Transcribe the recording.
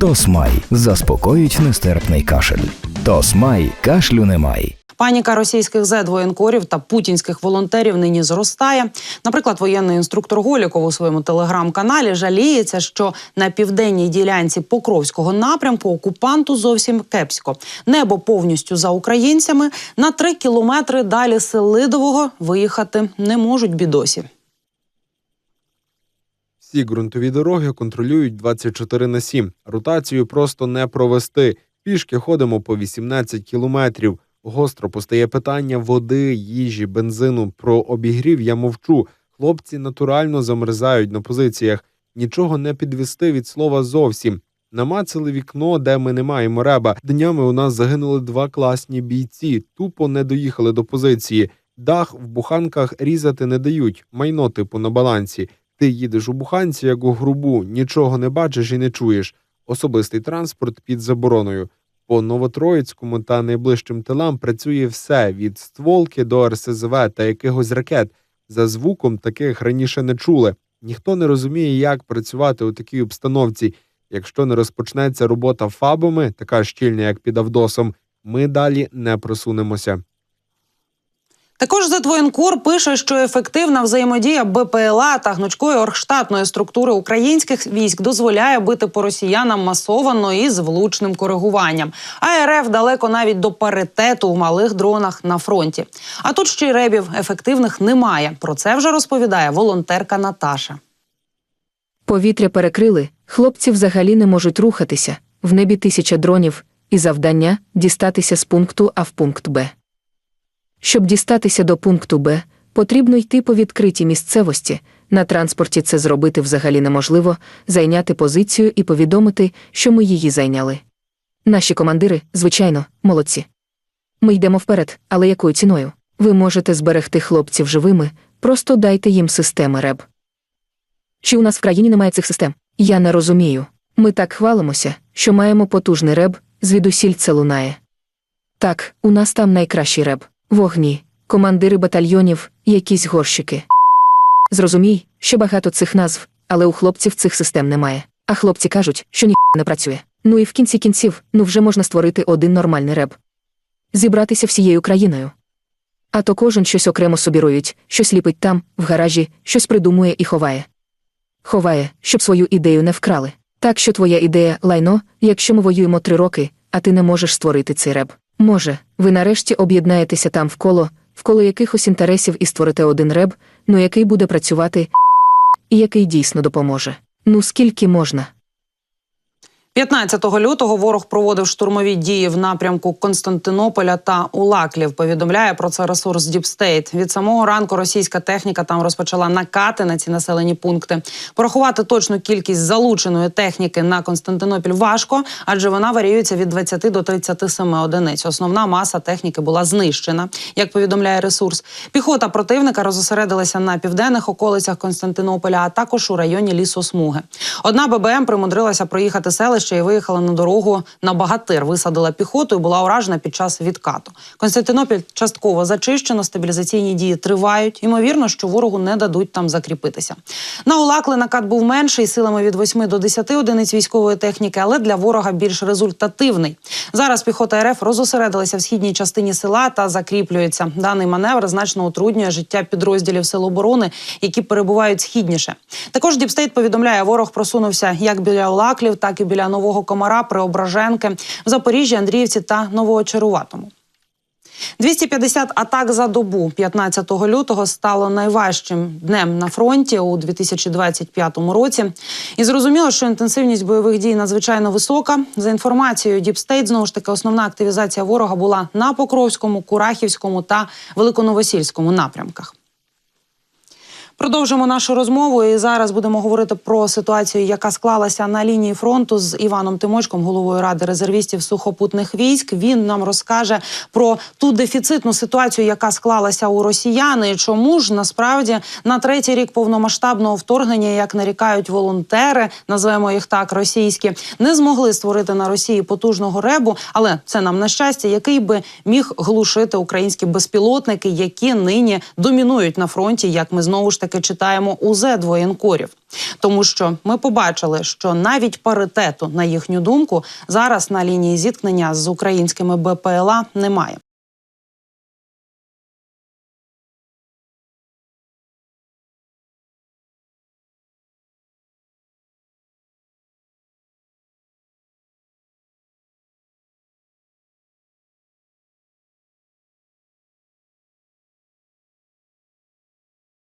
Тосмай заспокоїть нестерпний кашель. Тосмай кашлю немає. Паніка російських зет-воєнкорів та путінських волонтерів нині зростає. Наприклад, воєнний інструктор Голіков у своєму телеграм-каналі жаліється, що на південній ділянці Покровського напрямку окупанту зовсім кепсько. Небо повністю за українцями. На три кілометри далі Селидового виїхати не можуть бідосі. Всі ґрунтові дороги контролюють 24 на 7. Ротацію просто не провести. Пішки ходимо по 18 кілометрів. Гостро постає питання води, їжі, бензину. Про обігрів я мовчу. Хлопці натурально замерзають на позиціях. Нічого не підвести від слова зовсім. Намацали вікно, де ми не маємо реба. Днями у нас загинули два класні бійці. Тупо не доїхали до позиції. Дах в буханках різати не дають. Майно типу на балансі. Ти їдеш у буханці, як у грубу, нічого не бачиш і не чуєш. Особистий транспорт під забороною. По Новотроїцькому та найближчим тилам працює все від стволки до РСЗВ та якихось ракет. За звуком таких раніше не чули. Ніхто не розуміє, як працювати у такій обстановці. Якщо не розпочнеться робота фабами, така щільна, як під Авдосом, ми далі не просунемося. Також Зетвоєнкор пише, що ефективна взаємодія БПЛА та гнучкої оргштатної структури українських військ дозволяє бити по росіянам масовано і з влучним коригуванням. А РФ далеко навіть до паритету у малих дронах на фронті. А тут ще й ребів ефективних немає. Про це вже розповідає волонтерка Наташа. Повітря перекрили, хлопці взагалі не можуть рухатися, в небі тисяча дронів, і завдання дістатися з пункту А в пункт Б. Щоб дістатися до пункту Б, потрібно йти по відкритій місцевості. На транспорті це зробити взагалі неможливо, зайняти позицію і повідомити, що ми її зайняли. Наші командири, звичайно, молодці. Ми йдемо вперед, але якою ціною? Ви можете зберегти хлопців живими, просто дайте їм системи РЕБ. Чи у нас в країні немає цих систем? Я не розумію. Ми так хвалимося, що маємо потужний реб, звідусіль це лунає. Так, у нас там найкращий реб. Вогні, командири батальйонів, якісь горщики. Зрозумій, що багато цих назв, але у хлопців цих систем немає. А хлопці кажуть, що ні не працює. Ну і в кінці кінців, ну вже можна створити один нормальний реб. Зібратися всією країною. А то кожен щось окремо собі роють, щось ліпить там, в гаражі, щось придумує і ховає. Ховає, щоб свою ідею не вкрали. Так що твоя ідея лайно, якщо ми воюємо три роки, а ти не можеш створити цей реб. Може, ви нарешті об'єднаєтеся там вколо, вколо якихось інтересів і створите один реб, ну який буде працювати і який дійсно допоможе. Ну скільки можна? 15 лютого ворог проводив штурмові дії в напрямку Константинополя та Улаклів. Повідомляє про це ресурс Діпстейт. Від самого ранку російська техніка там розпочала накати на ці населені пункти. Порахувати точну кількість залученої техніки на Константинопіль важко, адже вона варіюється від 20 до 37 одиниць. Основна маса техніки була знищена, як повідомляє ресурс. Піхота противника розосередилася на південних околицях Константинополя, а також у районі лісосмуги. Одна ББМ примудрилася проїхати селище і виїхала на дорогу на багатир. Висадила піхоту і була уражена під час відкату. Константинопіль частково зачищено, стабілізаційні дії тривають. Ймовірно, що ворогу не дадуть там закріпитися. На Улакли накат був менший силами від 8 до 10 одиниць військової техніки, але для ворога більш результативний. Зараз піхота РФ розосередилася в східній частині села та закріплюється. Даний маневр значно утруднює життя підрозділів сил оборони, які перебувають східніше. Також Діпстейт повідомляє, ворог просунувся як біля Улаклів, так і біля Нового Комара, Преображенки, в Запоріжжі, Андріївці та Новоочаруватому. 250 атак за добу 15 лютого стало найважчим днем на фронті у 2025 році. І зрозуміло, що інтенсивність бойових дій надзвичайно висока. За інформацією Діпстейт, знову ж таки, основна активізація ворога була на Покровському, Курахівському та Великоновосільському напрямках. Продовжимо нашу розмову і зараз будемо говорити про ситуацію, яка склалася на лінії фронту з Іваном Тимочком, головою ради резервістів сухопутних військ. Він нам розкаже про ту дефіцитну ситуацію, яка склалася у росіян, і чому ж насправді на третій рік повномасштабного вторгнення, як нарікають волонтери, називаємо їх так російські, не змогли створити на Росії потужного ребу, але це нам на щастя, який би міг глушити українські безпілотники, які нині домінують на фронті, як ми знову ж таки таки читаємо УЗ двоєнкорів. Тому що ми побачили, що навіть паритету, на їхню думку, зараз на лінії зіткнення з українськими БПЛА немає.